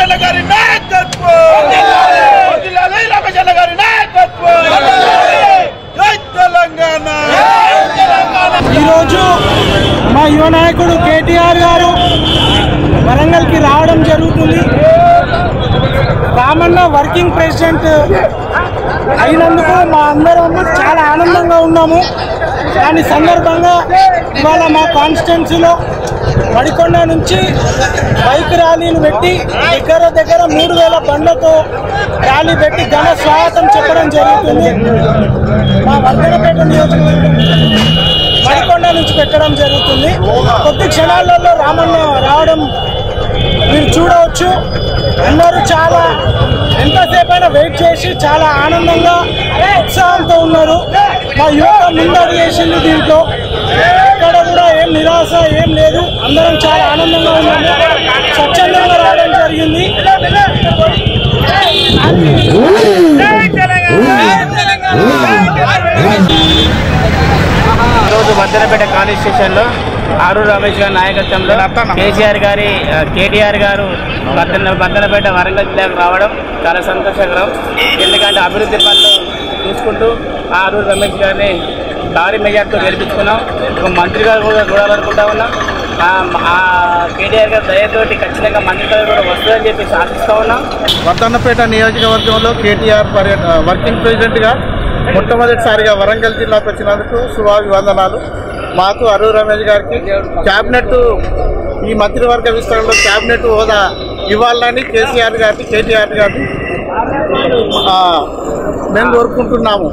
రామచంద్ర గారి నాయకత్వం! వర్ధిల్లాలి రామచంద్ర గారి నాయకత్వం! జై తెలంగాణ! ఈరోజు మా యువ నాయకుడు కేటీఆర్ గారు వరంగల్కి రావడం జరుగుతుంది. రామన్న వర్కింగ్ ప్రెసిడెంట్ అయినందుకు మా అందరం చాలా ఆనందంగా ఉన్నాము. దాని సందర్భంగా ఇవాళ మా కాన్స్టిట్యున్సీలో మడికొండ నుంచి బైక్ ర్యాలీలు పెట్టి దగ్గర దగ్గర మూడు వేల బండ్లతో ర్యాలీ పెట్టి ఘన స్వాగతం చెప్పడం జరుగుతుంది. మా వర్ధనపేట నియోజకవర్గం మడికొండ నుంచి పెట్టడం జరుగుతుంది. కొద్ది క్షణాలలో రామన్న రావడం మీరు చూడవచ్చు. అందరూ చాలా ఎంతసేపు అయినా వెయిట్ చేసి చాలా ఆనందంగా ఉత్సాహంతో ఉన్నారు. మా యువత ముందడు చేసింది దీంట్లో. ఎక్కడ కూడా ఏం నిరాశ ఏం లేదు. అందరం చాలా ఆనందంగా ఉన్నాము. స్వచ్ఛందంగా రావడం జరిగింది. ఈరోజు భద్రపేట కాలేజ్లో ఆరు రమేష్ గారి నాయకత్వంలో కేసీఆర్ గారి కేటీఆర్ గారు భద్ర భద్రపేట వరంగల్ జిల్లాకు రావడం చాలా సంతోషకరం. ఎందుకంటే అభివృద్ధి పనులు చూసుకుంటూ ఆ రోజు రమేష్ గారిని భారీ మెజార్టీతో గెలిపించుకున్నాం. ఒక మంత్రిగా కూడా చూడాలనుకుంటా ఉన్నాం. కేటీఆర్ గారి దయతోటి ఖచ్చితంగా మంత్రి కూడా వస్తుందని చెప్పి ఆశిస్తూ ఉన్నాం. వర్ధన్నపేట నియోజకవర్గంలో కేటీఆర్ పర్యట వర్కింగ్ ప్రెసిడెంట్గా మొట్టమొదటిసారిగా వరంగల్ జిల్లాకు వచ్చినందుకు శుభాభివందనాలు. మాకు అరుణ్ రమేష్ గారికి క్యాబినెట్ ఈ మంత్రివర్గ విస్తరణలో క్యాబినెట్ హోదా ఇవ్వాలని కేసీఆర్ గారిని కేటీఆర్ గారిని మేము కోరుకుంటున్నాము.